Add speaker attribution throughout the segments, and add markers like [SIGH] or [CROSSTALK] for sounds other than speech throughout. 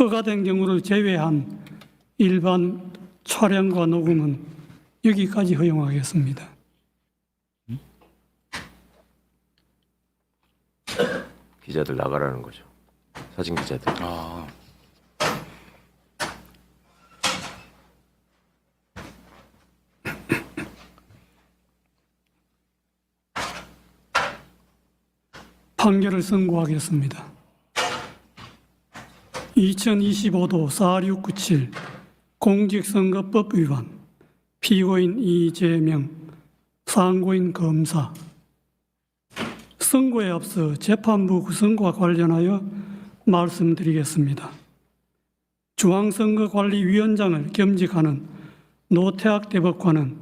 Speaker 1: 허가된 경우를 제외한 일반 촬영과 녹음은 여기까지 허용하겠습니다.
Speaker 2: 기자들 나가라는 거죠. 사진 기자들.
Speaker 3: 아,
Speaker 1: 판결을 선고하겠습니다. 2025도 4697 공직선거법 위반 피고인 이재명 상고인 검사 선고에 앞서 재판부 구성과 관련하여 말씀드리겠습니다. 중앙선거관리위원장을 겸직하는 노태학 대법관은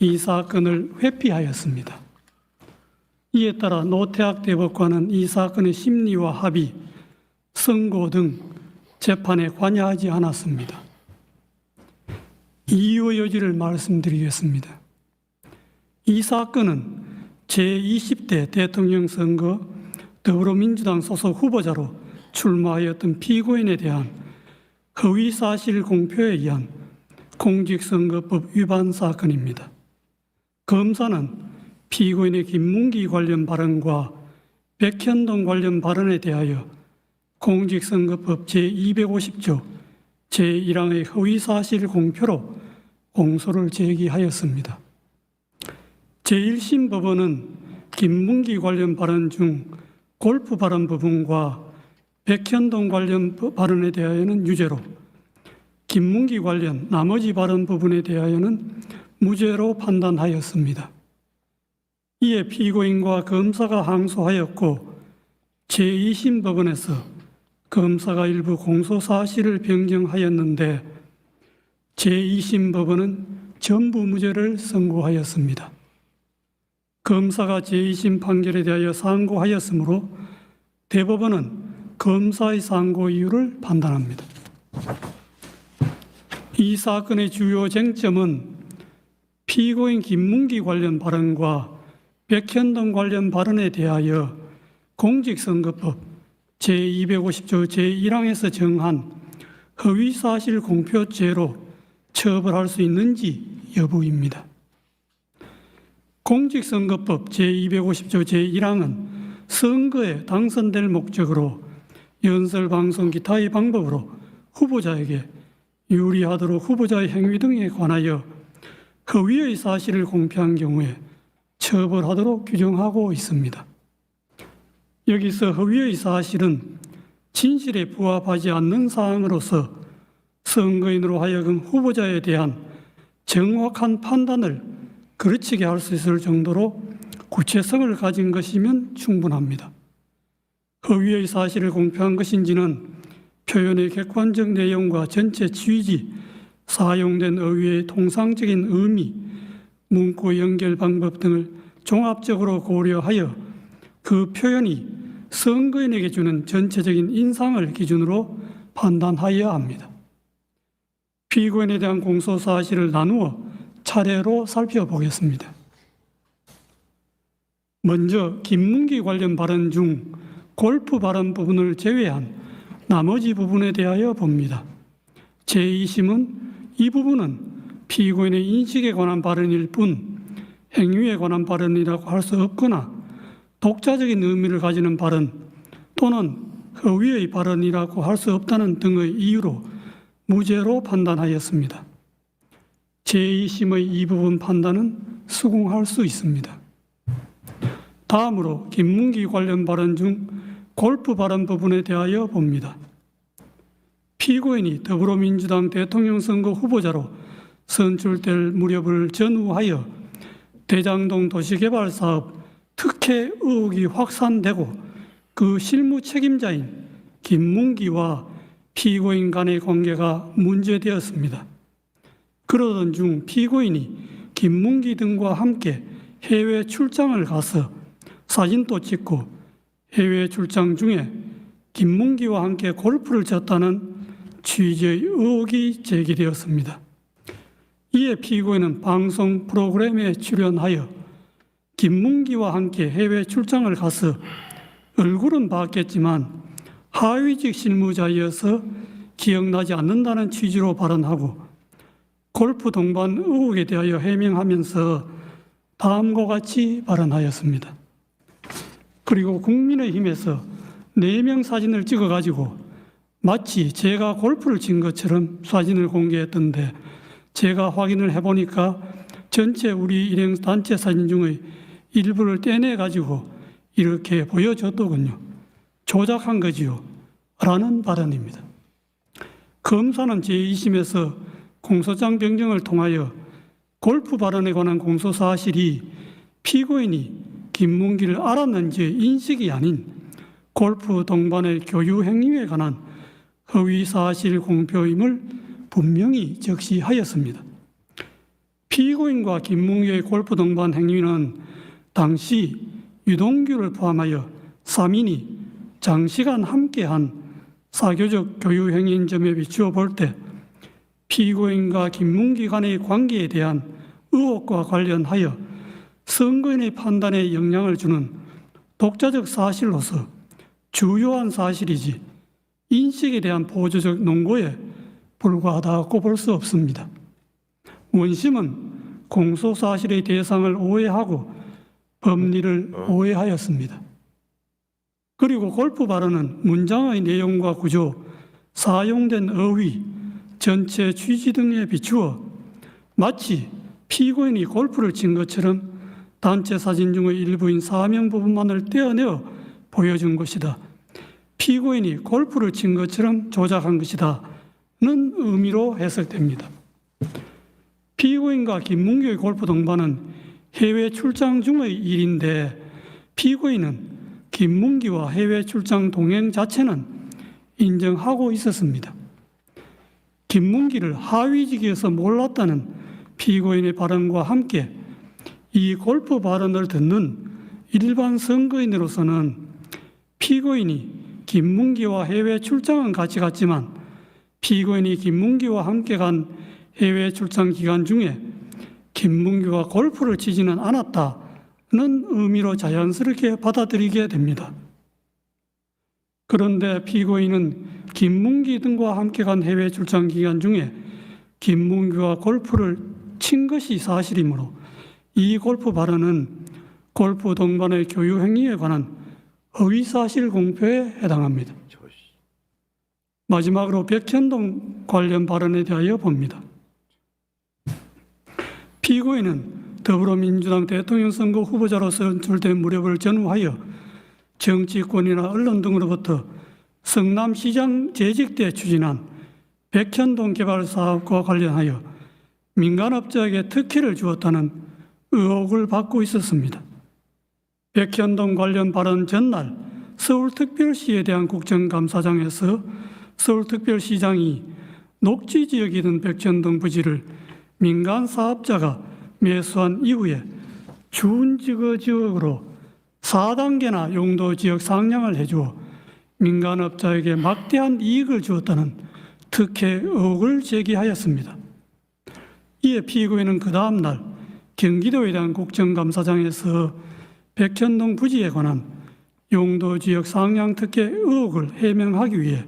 Speaker 1: 이 사건을 회피하였습니다. 이에 따라 노태학 대법관은 이 사건의 심리와 합의, 선고 등 재판에 관여하지 않았습니다. 이유의 여지를 말씀드리겠습니다. 이 사건은 제20대 대통령 선거 더불어민주당 소속 후보자로 출마하였던 피고인에 대한 허위 사실 공표에 의한 공직선거법 위반 사건입니다. 검사는 피고인의 김문기 관련 발언과 백현동 관련 발언에 대하여 공직선거법 제250조 제1항의 허위사실 공표로 공소를 제기하였습니다. 제1심 법원은 김문기 관련 발언 중 골프 발언 부분과 백현동 관련 발언에 대하여는 유죄로 김문기 관련 나머지 발언 부분에 대하여는 무죄로 판단하였습니다. 이에 피고인과 검사가 항소하였고 제2심 법원에서 검사가 일부 공소 사실을 변경하였는데 제2심 법원은 전부 무죄를 선고하였습니다. 검사가 제2심 판결에 대하여 상고하였으므로 대법원은 검사의 상고 이유를 판단합니다. 이 사건의 주요 쟁점은 피고인 김문기 관련 발언과 백현동 관련 발언에 대하여 공직선거법 제250조 제1항에서 정한 허위사실 공표죄로 처벌할 수 있는지 여부입니다. 공직선거법 제250조 제1항은 선거에 당선될 목적으로 연설, 방송, 기타의 방법으로 후보자에게 유리하도록 후보자의 행위 등에 관하여 허위의 사실을 공표한 경우에 처벌하도록 규정하고 있습니다. 여기서 허위의 사실은 진실에 부합하지 않는 사항으로서 선거인으로 하여금 후보자에 대한 정확한 판단을 그르치게 할 수 있을 정도로 구체성을 가진 것이면 충분합니다. 허위의 사실을 공표한 것인지는 표현의 객관적 내용과 전체 취지, 사용된 어휘의 통상적인 의미, 문구 연결 방법 등을 종합적으로 고려하여 그 표현이 선거인에게 주는 전체적인 인상을 기준으로 판단하여야 합니다. 피고인에 대한 공소 사실을 나누어 차례로 살펴보겠습니다. 먼저 김문기 관련 발언 중 골프 발언 부분을 제외한 나머지 부분에 대하여 봅니다. 제2심은 이 부분은 피고인의 인식에 관한 발언일 뿐 행위에 관한 발언이라고 할 수 없거나 독자적인 의미를 가지는 발언 또는 허위의 발언이라고 할 수 없다는 등의 이유로 무죄로 판단하였습니다. 제2심의 이 부분 판단은 수긍할 수 있습니다. 다음으로 김문기 관련 발언 중 골프 발언 부분에 대하여 봅니다. 피고인이 더불어민주당 대통령 선거 후보자로 선출될 무렵을 전후하여 대장동 도시개발 사업 특혜 의혹이 확산되고 그 실무 책임자인 김문기와 피고인 간의 관계가 문제되었습니다. 그러던 중 피고인이 김문기 등과 함께 해외 출장을 가서 사진도 찍고 해외 출장 중에 김문기와 함께 골프를 쳤다는 취지의 의혹이 제기되었습니다. 이에 피고인은 방송 프로그램에 출연하여 김문기와 함께 해외 출장을 가서 얼굴은 봤겠지만 하위직 실무자이어서 기억나지 않는다는 취지로 발언하고 골프 동반 의혹에 대하여 해명하면서 다음과 같이 발언하였습니다. 그리고 국민의힘에서 네명 사진을 찍어가지고 마치 제가 골프를 친 것처럼 사진을 공개했던데 제가 확인을 해보니까 전체 우리 일행 단체 사진 중의 일부를 떼내 가지고 이렇게 보여줬더군요. 조작한 거지요. 라는 발언입니다. 검사는 제2심에서 공소장 변경을 통하여 골프 발언에 관한 공소 사실이 피고인이 김문기를 알았는지 인식이 아닌 골프 동반의 교유 행위에 관한 허위 사실 공표임을 분명히 적시하였습니다. 피고인과 김문기의 골프 동반 행위는 당시 유동규를 포함하여 3인이 장시간 함께한 사교적 교유 행위인 점에 비추어 볼 때 피고인과 김문기 간의 관계에 대한 의혹과 관련하여 선거인의 판단에 영향을 주는 독자적 사실로서 주요한 사실이지 인식에 대한 보조적 논거에 불과하다고 볼 수 없습니다. 원심은 공소 사실의 대상을 오해하고 법리를 오해하였습니다. 그리고 골프 발언은 문장의 내용과 구조, 사용된 어휘, 전체 취지 등에 비추어 마치 피고인이 골프를 친 것처럼 단체 사진 중의 일부인 사명 부분만을 떼어내어 보여준 것이다. 피고인이 골프를 친 것처럼 조작한 것이다. 는 의미로 해석됩니다. 피고인과 김문규의 골프 동반은 해외 출장 중의 일인데 피고인은 김문기와 해외 출장 동행 자체는 인정하고 있었습니다. 김문기를 하위직에서 몰랐다는 피고인의 발언과 함께 이 골프 발언을 듣는 일반 선거인으로서는 피고인이 김문기와 해외 출장은 같이 갔지만 피고인이 김문기와 함께 간 해외 출장 기간 중에 김문규가 골프를 치지는 않았다는 의미로 자연스럽게 받아들이게 됩니다. 그런데 피고인은 김문기 등과 함께 간 해외 출장 기간 중에 김문규가 골프를 친 것이 사실이므로 이 골프 발언은 골프 동반의 교유 행위에 관한 허위 사실 공표에 해당합니다. 마지막으로 백현동 관련 발언에 대하여 봅니다. 피고인은 더불어민주당 대통령 선거 후보자로서 선출된 무렵을 전후하여 정치권이나 언론 등으로부터 성남시장 재직 때 추진한 백현동 개발 사업과 관련하여 민간업자에게 특혜를 주었다는 의혹을 받고 있었습니다. 백현동 관련 발언 전날 서울특별시에 대한 국정감사장에서 서울특별시장이 녹지 지역이던 백현동 부지를 민간 사업자가 매수한 이후에 준지거 지역으로 4단계나 용도 지역 상향을 해주어 민간업자에게 막대한 이익을 주었다는 특혜 의혹을 제기하였습니다. 이에 피고인은 그 다음 날 경기도에 대한 국정감사장에서 백현동 부지에 관한 용도 지역 상향 특혜 의혹을 해명하기 위해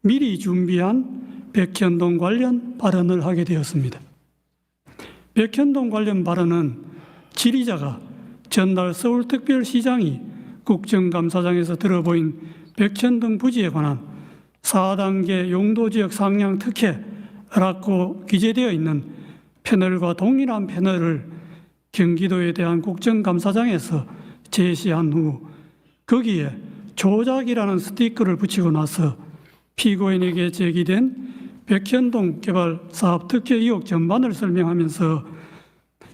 Speaker 1: 미리 준비한 백현동 관련 발언을 하게 되었습니다. 백현동 관련 발언은 지리자가 전날 서울특별시장이 국정감사장에서 들어보인 백현동 부지에 관한 4단계 용도지역 상향 특혜라고 기재되어 있는 패널과 동일한 패널을 경기도에 대한 국정감사장에서 제시한 후 거기에 조작이라는 스티커를 붙이고 나서 피고인에게 제기된 백현동 개발 사업 특혜 의혹 전반을 설명하면서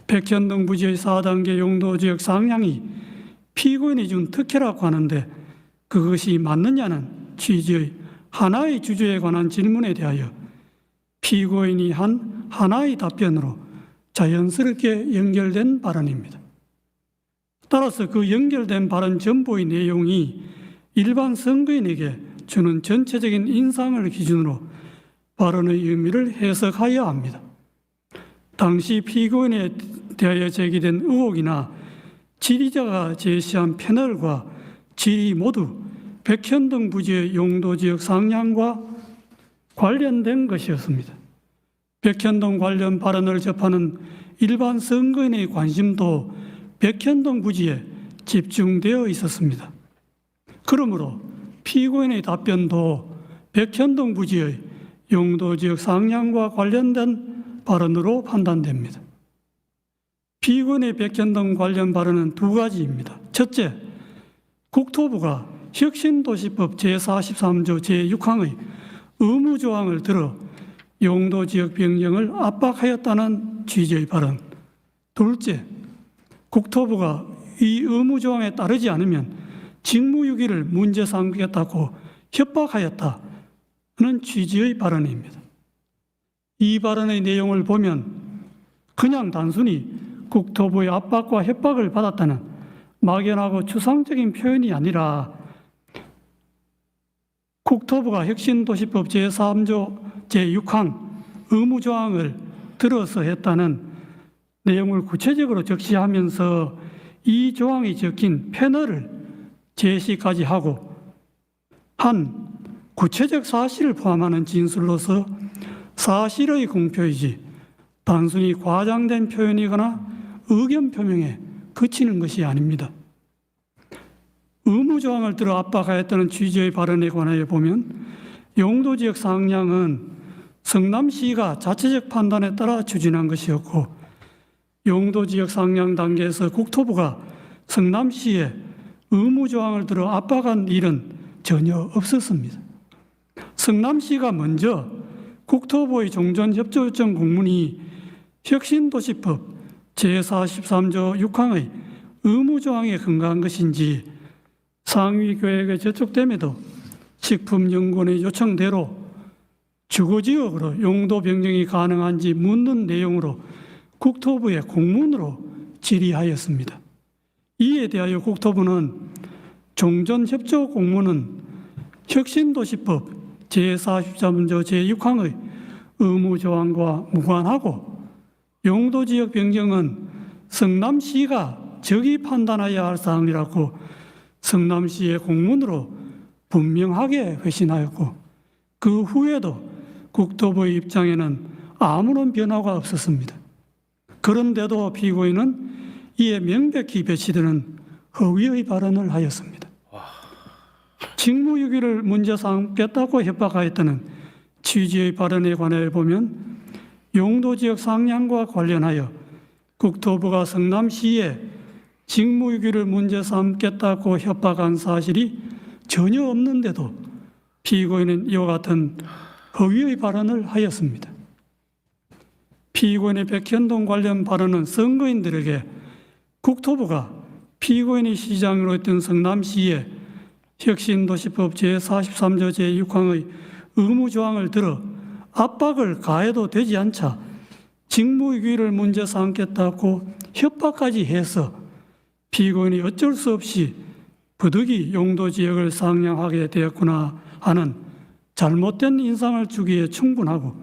Speaker 1: 백현동 부지의 4단계 용도 지역 상향이 피고인이 준 특혜라고 하는데 그것이 맞느냐는 취지의 하나의 주제에 관한 질문에 대하여 피고인이 한 하나의 답변으로 자연스럽게 연결된 발언입니다. 따라서 그 연결된 발언 전부의 내용이 일반 선거인에게 주는 전체적인 인상을 기준으로 발언의 의미를 해석하여야 합니다. 당시 피고인에 대하여 제기된 의혹이나 지리자가 제시한 패널과 질의 모두 백현동 부지의 용도 지역 상향과 관련된 것이었습니다. 백현동 관련 발언을 접하는 일반 선거인의 관심도 백현동 부지에 집중되어 있었습니다. 그러므로 피고인의 답변도 백현동 부지의 용도 지역 상향과 관련된 발언으로 판단됩니다. 피고인의 백현동 관련 발언은 두 가지입니다. 첫째, 국토부가 혁신도시법 제43조 제6항의 의무조항을 들어 용도 지역 변경을 압박하였다는 취지의 발언. 둘째, 국토부가 이 의무조항에 따르지 않으면 직무유기를 문제 삼겠다고 협박하였다 는 취지의 발언입니다. 이 발언의 내용을 보면 그냥 단순히 국토부의 압박과 협박을 받았다는 막연하고 추상적인 표현이 아니라 국토부가 혁신도시법 제3조 제6항 의무조항을 들어서 했다는 내용을 구체적으로 적시하면서 이 조항이 적힌 패널을 제시까지 하고 한 구체적 사실을 포함하는 진술로서 사실의 공표이지 단순히 과장된 표현이거나 의견 표명에 그치는 것이 아닙니다. 의무 조항을 들어 압박하였다는 취지의 발언에 관하여 보면 용도 지역 상향은 성남시가 자체적 판단에 따라 추진한 것이었고 용도 지역 상향 단계에서 국토부가 성남시에 의무 조항을 들어 압박한 일은 전혀 없었습니다. 성남시가 먼저 국토부의 종전협조 요청 공문이 혁신도시법 제43조 6항의 의무조항에 근거한 것인지 상위 계획에 제촉됨에도 식품연구원의 요청대로 주거지역으로 용도 변경이 가능한지 묻는 내용으로 국토부에 공문으로 질의하였습니다. 이에 대하여 국토부는 종전협조 공문은 혁신도시법 제43조 제6항의 의무 조항과 무관하고 용도 지역 변경은 성남시가 적이 판단해야 할 사항이라고 성남시의 공문으로 분명하게 회신하였고 그 후에도 국토부의 입장에는 아무런 변화가 없었습니다. 그런데도 피고인은 이에 명백히 배치되는 허위의 발언을 하였습니다. 직무유기를 문제 삼겠다고 협박하였다는 취지의 발언에 관하여 보면 용도 지역 상향과 관련하여 국토부가 성남시에 직무유기를 문제 삼겠다고 협박한 사실이 전혀 없는데도 피고인은 이와 같은 허위의 발언을 하였습니다. 피고인의 백현동 관련 발언은 선거인들에게 국토부가 피고인이 시장으로 했던 성남시에 혁신도시법 제43조 제6항의 의무조항을 들어 압박을 가해도 되지 않자 직무유기를 문제 삼겠다고 협박까지 해서 피고인이 어쩔 수 없이 부득이 용도 지역을 상향하게 되었구나 하는 잘못된 인상을 주기에 충분하고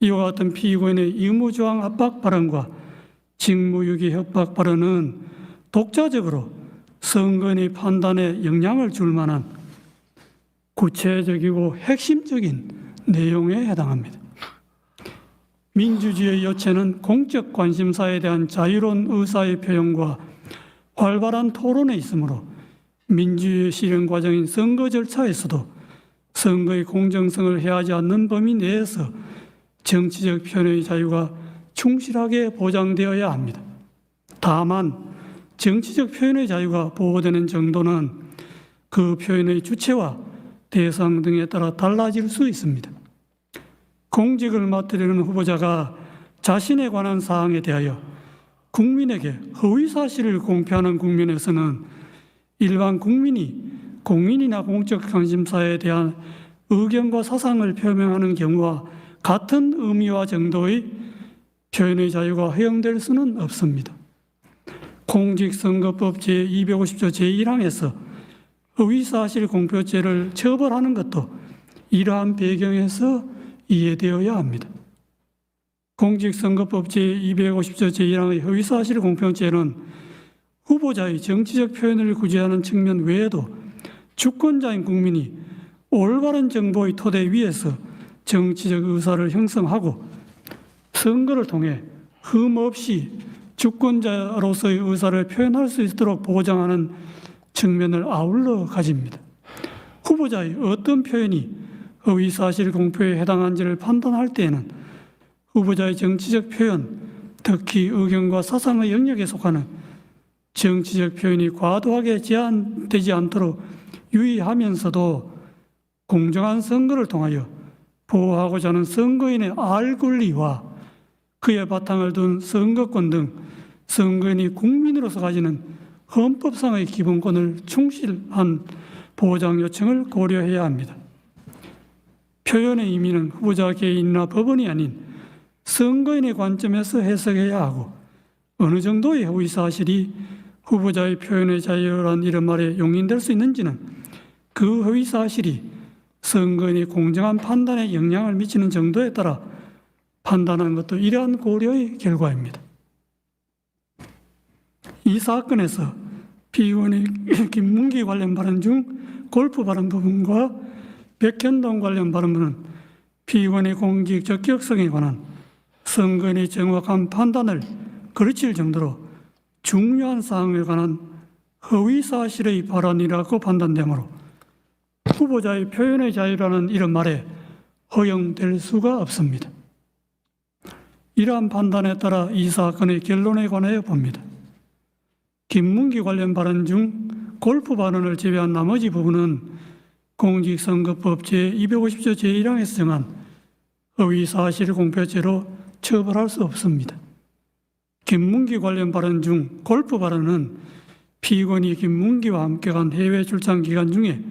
Speaker 1: 이와 같은 피고인의 의무조항 압박 발언과 직무유기 협박 발언은 독자적으로 선거인의 판단에 영향을 줄 만한 구체적이고 핵심적인 내용에 해당합니다. 민주주의의 여체는 공적 관심사에 대한 자유로운 의사의 표현과 활발한 토론에 있으므로 민주주의 실현 과정인 선거 절차에서도 선거의 공정성을 해하지 않는 범위 내에서 정치적 표현의 자유가 충실하게 보장되어야 합니다. 다만 정치적 표현의 자유가 보호되는 정도는 그 표현의 주체와 대상 등에 따라 달라질 수 있습니다. 공직을 맡으려는 후보자가 자신에 관한 사항에 대하여 국민에게 허위 사실을 공표하는 국면에서는 일반 국민이 공인이나 공적 관심사에 대한 의견과 사상을 표명하는 경우와 같은 의미와 정도의 표현의 자유가 허용될 수는 없습니다. 공직선거법 제250조 제1항에서 허위사실 공표죄를 처벌하는 것도 이러한 배경에서 이해되어야 합니다. 공직선거법 제250조 제1항의 허위사실 공표죄는 후보자의 정치적 표현을 구제하는 측면 외에도 주권자인 국민이 올바른 정보의 토대 위에서 정치적 의사를 형성하고 선거를 통해 흠 없이 주권자로서의 의사를 표현할 수 있도록 보장하는 측면을 아울러 가집니다. 후보자의 어떤 표현이 허위 사실 공표에 해당한지를 판단할 때에는 후보자의 정치적 표현, 특히 의견과 사상의 영역에 속하는 정치적 표현이 과도하게 제한되지 않도록 유의하면서도 공정한 선거를 통하여 보호하고자 하는 선거인의 알 권리와 그의 바탕을 둔 선거권 등 선거인이 국민으로서 가지는 헌법상의 기본권을 충실한 보장 요청을 고려해야 합니다. 표현의 의미는 후보자 개인이나 법원이 아닌 선거인의 관점에서 해석해야 하고 어느 정도의 허위 사실이 후보자의 표현의 자유란 이런 말에 용인될 수 있는지는 그 허위 사실이 선거인의 공정한 판단에 영향을 미치는 정도에 따라 판단하는 것도 이러한 고려의 결과입니다. 이 사건에서 피의원의 [LAUGHS] 김문기 관련 발언 중 골프 발언 부분과 백현동 관련 발언은 피의원의 공직 적격성에 관한 선거인의 정확한 판단을 거르칠 정도로 중요한 사항에 관한 허위 사실의 발언이라고 판단되므로 후보자의 표현의 자유라는 이런 말에 허용될 수가 없습니다. 이러한 판단에 따라 이 사건의 결론에 관하여 봅니다. 김문기 관련 발언 중 골프 발언을 제외한 나머지 부분은 공직선거법 제250조 제1항에서 정한 허위 사실 공표죄로 처벌할 수 없습니다. 김문기 관련 발언 중 골프 발언은 피의원이 김문기와 함께 간 해외 출장 기간 중에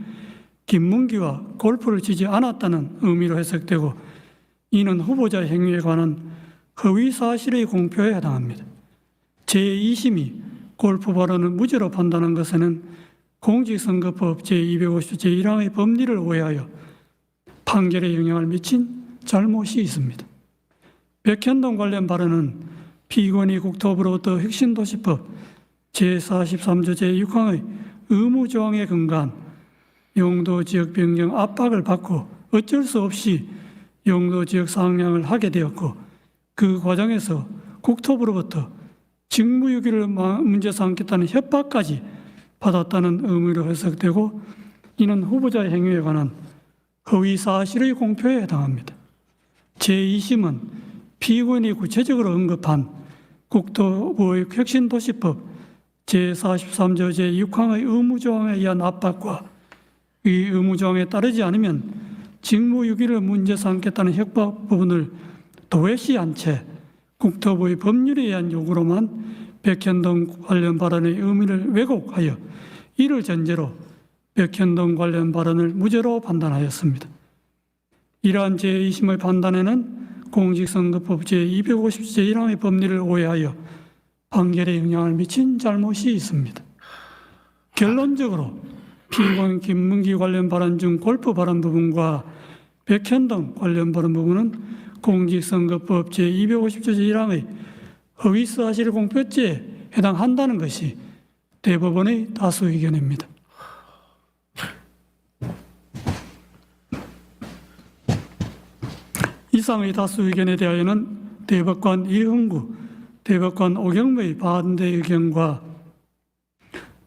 Speaker 1: 김문기와 골프를 치지 않았다는 의미로 해석되고 이는 후보자 행위에 관한 허위 사실의 공표에 해당합니다. 제2심이 골프 발언을 무죄로 판단한 것에는 공직선거법 제250조 제1항의 법리를 오해하여 판결에 영향을 미친 잘못이 있습니다. 백현동 관련 발언은 피의원이 국토부로부터 혁신도시법 제43조 제6항의 의무조항에 근거한 용도 지역 변경 압박을 받고 어쩔 수 없이 용도 지역 상향을 하게 되었고 그 과정에서 국토부로부터 직무유기를 문제 삼겠다는 협박까지 받았다는 의미로 해석되고 이는 후보자의 행위에 관한 허위 사실의 공표에 해당합니다. 제2심은 피의원이 구체적으로 언급한 국토부의 혁신도시법 제43조 제6항의 의무조항에 의한 압박과 이 의무조항에 따르지 않으면 직무유기를 문제 삼겠다는 협박 부분을 도외시한 채 국토부의 법률에 의한 요구로만 백현동 관련 발언의 의미를 왜곡하여 이를 전제로 백현동 관련 발언을 무죄로 판단하였습니다. 이러한 제2심의 판단에는 공직선거법 제250조 제1항의 법리를 오해하여 판결에 영향을 미친 잘못이 있습니다. 결론적으로 피의원 김문기 관련 발언 중 골프 발언 부분과 백현동 관련 발언 부분은 공직선거법 제250조 제1항의 허위사실 공표죄에 해당한다는 것이 대법원의 다수 의견입니다. 이상의 다수 의견에 대하여는 대법관 이흥구, 대법관 오경무의 반대 의견과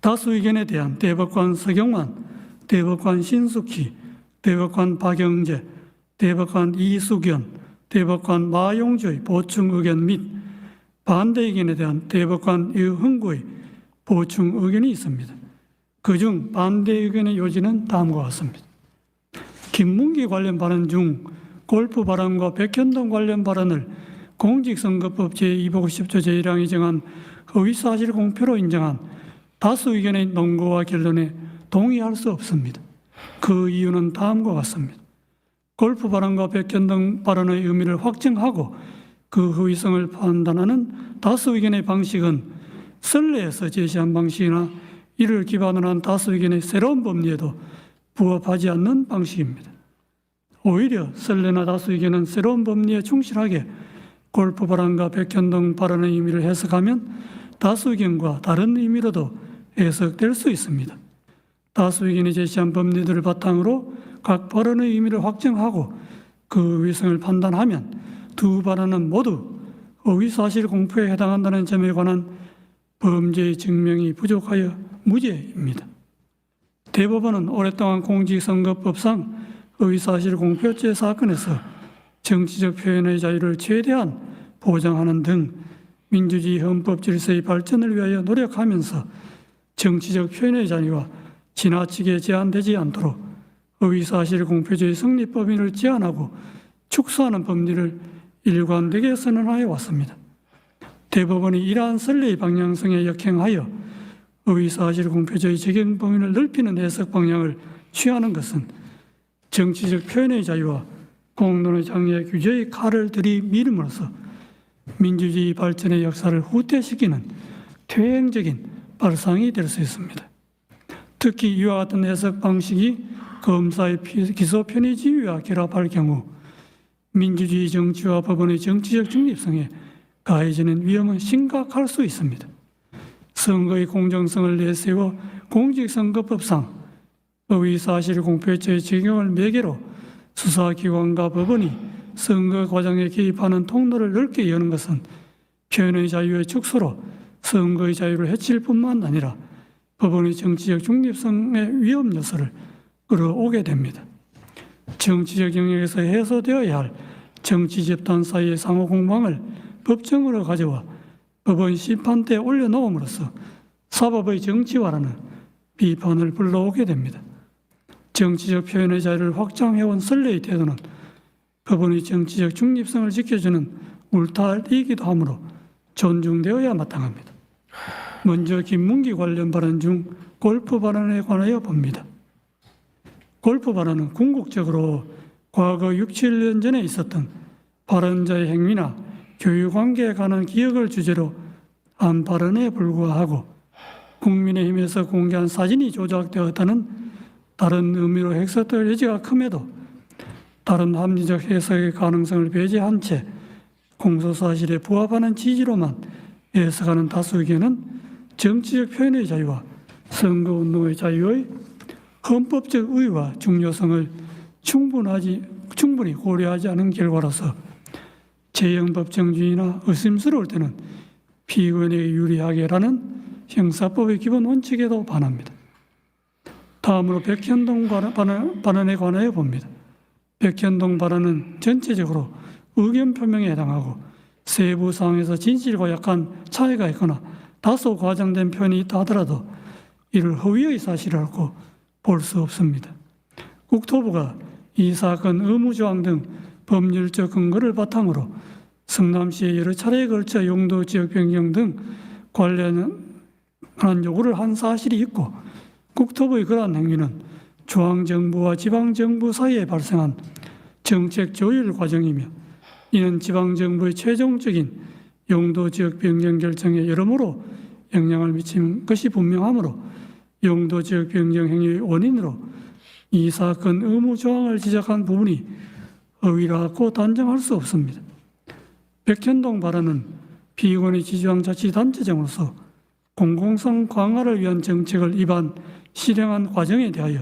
Speaker 1: 다수 의견에 대한 대법관 서경환, 대법관 신숙희, 대법관 박영재, 대법관 이수견, 대법관 마용주의 보충 의견 및 반대 의견에 대한 대법관 이흥구의 보충 의견이 있습니다. 그중 반대 의견의 요지는 다음과 같습니다. 김문기 관련 발언 중 골프 발언과 백현동 관련 발언을 공직선거법 제250조 제1항이 정한 허위사실 공표로 인정한 다수 의견의 논거와 결론에 동의할 수 없습니다. 그 이유는 다음과 같습니다. 골프 발언과 백현동 발언의 의미를 확정하고 그 허위성을 판단하는 다수 의견의 방식은 선례에서 제시한 방식이나 이를 기반으로 한 다수 의견의 새로운 법리에도 부합하지 않는 방식입니다. 오히려 선례나 다수 의견은 새로운 법리에 충실하게 골프 발언과 백현동 발언의 의미를 해석하면 다수 의견과 다른 의미로도 해석될 수 있습니다. 다수 의견이 제시한 법리들을 바탕으로 각 발언의 의미를 확정하고 그 위성을 판단하면 두 발언은 모두 허위사실 공표에 해당한다는 점에 관한 범죄의 증명이 부족하여 무죄입니다. 대법원은 오랫동안 공직선거법상 허위사실 공표죄 사건에서 정치적 표현의 자유를 최대한 보장하는 등 민주주의 헌법 질서의 발전을 위하여 노력하면서 정치적 표현의 자유와 지나치게 제한되지 않도록 허위사실 공표죄의 성립 범위를 제한하고 축소하는 법리를 일관되게 선언하여 왔습니다. 대법원이 이러한 선례의 방향성에 역행하여 허위사실 공표죄의 적용 범위를 넓히는 해석 방향을 취하는 것은 정치적 표현의 자유와 공론의 장애 규제의 칼을 들이밀음으로써 민주주의 발전의 역사를 후퇴시키는 퇴행적인 발상이 될 수 있습니다. 특히 이와 같은 해석 방식이 검사의 피- 기소 편의 지위와 결합할 경우 민주주의 정치와 법원의 정치적 중립성에 가해지는 위험은 심각할 수 있습니다. 선거의 공정성을 내세워 공직선거법상 허위사실 공표죄의 적용을 매개로 수사기관과 법원이 선거 과정에 개입하는 통로를 넓게 여는 것은 표현의 자유의 축소로 선거의 자유를 해칠 뿐만 아니라 법원의 정치적 중립성의 위험 요소를 끌어오게 됩니다. 정치적 영역에서 해소되어야 할 정치 집단 사이의 상호 공방을 법정으로 가져와 법원 심판대에 올려놓음으로써 사법의 정치화라는 비판을 불러오게 됩니다. 정치적 표현의 자유를 확장해온 선례의 태도는 법원의 정치적 중립성을 지켜주는 울타리이기도 하므로 존중되어야 마땅합니다. 먼저 김문기 관련 발언 중 골프 발언에 관하여 봅니다. 골프 발언은 궁극적으로 과거 6, 7년 전에 있었던 발언자의 행위나 교육 관계에 관한 기억을 주제로 한 발언에 불과하고 국민의힘에서 공개한 사진이 조작되었다는 다른 의미로 해석될 여지가 큼에도 다른 합리적 해석의 가능성을 배제한 채 공소 사실에 부합하는 취지로만 해석하는 다수 의견은 정치적 표현의 자유와 선거운동의 자유의 헌법적 의의와 중요성을 충분하지 충분히 고려하지 않은 결과로서 재형법 정주의나 의심스러울 때는 피의원에게 유리하게라는 형사법의 기본 원칙에도 반합니다. 다음으로 백현동 발언- 발언에 관하여 봅니다. 백현동 발언은 전체적으로 의견 표명에 해당하고 세부 사항에서 진실과 약간 차이가 있거나 다소 과장된 표현이 있다 하더라도 이를 허위의 사실이라고 볼 수 없습니다. 국토부가 이 사건 의무조항 등 법률적 근거를 바탕으로 성남시에 여러 차례에 걸쳐 용도 지역 변경 등 관련한 요구를 한 사실이 있고 국토부의 그러한 행위는 중앙정부와 지방정부 사이에 발생한 정책 조율 과정이며 이는 지방정부의 최종적인 용도 지역 변경 결정에 여러모로 영향을 미치는 것이 분명하므로 용도 지역 변경 행위의 원인으로 이 사건 의무 조항을 지적한 부분이 허위라고 단정할 수 없습니다. 백현동 발언은 비건의 지주항 자치단체장으로서 공공성 강화를 위한 정책을 입안 실행한 과정에 대하여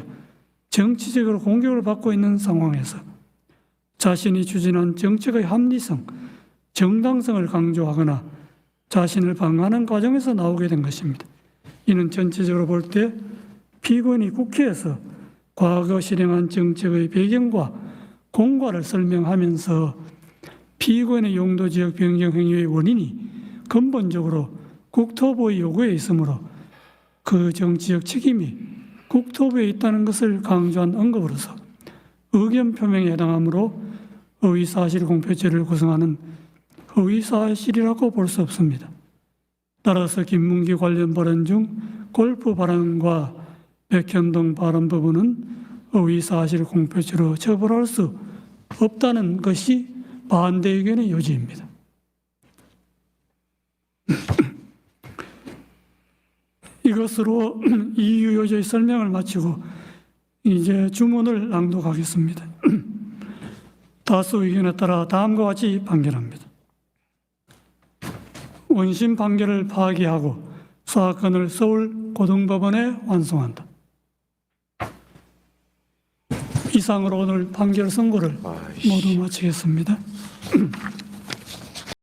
Speaker 1: 정치적으로 공격을 받고 있는 상황에서 자신이 추진한 정책의 합리성, 정당성을 강조하거나 자신을 방어하는 과정에서 나오게 된 것입니다. 이는 전체적으로 볼때 피고인이 국회에서 과거 실행한 정책의 배경과 공과를 설명하면서 피고인의 용도 지역 변경 행위의 원인이 근본적으로 국토부의 요구에 있으므로 그 정치적 책임이 국토부에 있다는 것을 강조한 언급으로서 의견 표명에 해당하므로 허위사실 공표죄를 구성하는 허위사실이라고 볼 수 없습니다. 따라서 김문기 관련 발언 중 골프 발언과 백현동 발언 부분은 허위사실 공표죄로 처벌할 수 없다는 것이 반대 의견의 요지입니다. [LAUGHS] 이것으로 [CLEARS THROAT] 이유 요지의 설명을 마치고 이제 주문을 낭독하겠습니다. [CLEARS THROAT] 다수 의견에 따라 다음과 같이 판결합니다. 원심 판결을 파기하고 사건을 서울 고등법원에 완송한다. 이 이상으로 오늘 판결 선고를. 모두 마치겠습니다. [CLEARS THROAT]